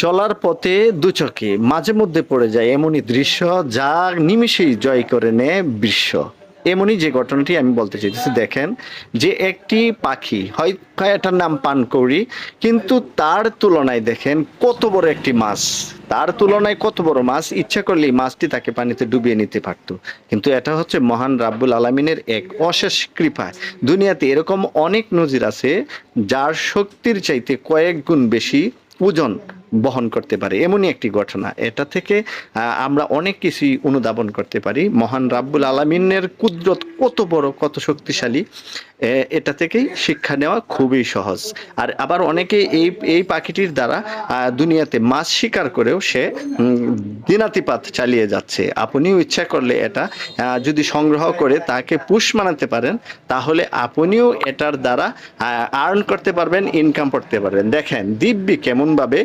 চলার পথে দুচকে, মাঝে মধ্যে পড়ে যায় এমনই দৃশ্য যা নিমিষেই জয় করে নেয় বিশ্ব। এমনই যে ঘটনাটি আমি বলতে চাইতেছি, দেখেন যে একটি পাখি, হয় এটার নাম পানকৌড়ি কিন্তু তার তুলনায় দেখেন কত বড় একটি মাছ। তার তুলনায় কত বড় মাছ? ইচ্ছা করলেই মাছটি তাকে পানিতে ডুবিয়ে নিতে পারত। কিন্তু এটা হচ্ছে মহান রাব্বুল আলমিনের এক অশেষ কৃপা। দুনিয়াতে এরকম অনেক নজির আছে যার শক্তির চাইতে কয়েক গুণ বেশি ওজন বহন করতে পারে। এমনই একটি ঘটনা। এটা থেকে আমরা অনেক কিছুই অনুধাবন করতে পারি। মহান রাব্বুল আলমিনের কুদরত কত বড়, কত শক্তিশালী এটা থেকেই শিক্ষা নেওয়া খুবই সহজ। আর আবার অনেকে এই এই পাখিটির দ্বারা দুনিয়াতে মাছ শিকার করেও সে দিনাতিপাত চালিয়ে যাচ্ছে। আপনিও ইচ্ছা করলে এটা যদি সংগ্রহ করে তাকে পুষ মানাতে পারেন, তাহলে আপনিও এটার দ্বারা আর্ন করতে পারবেন ইনকাম করতে পারবেন। দেখেন, দিব্যি কেমনভাবে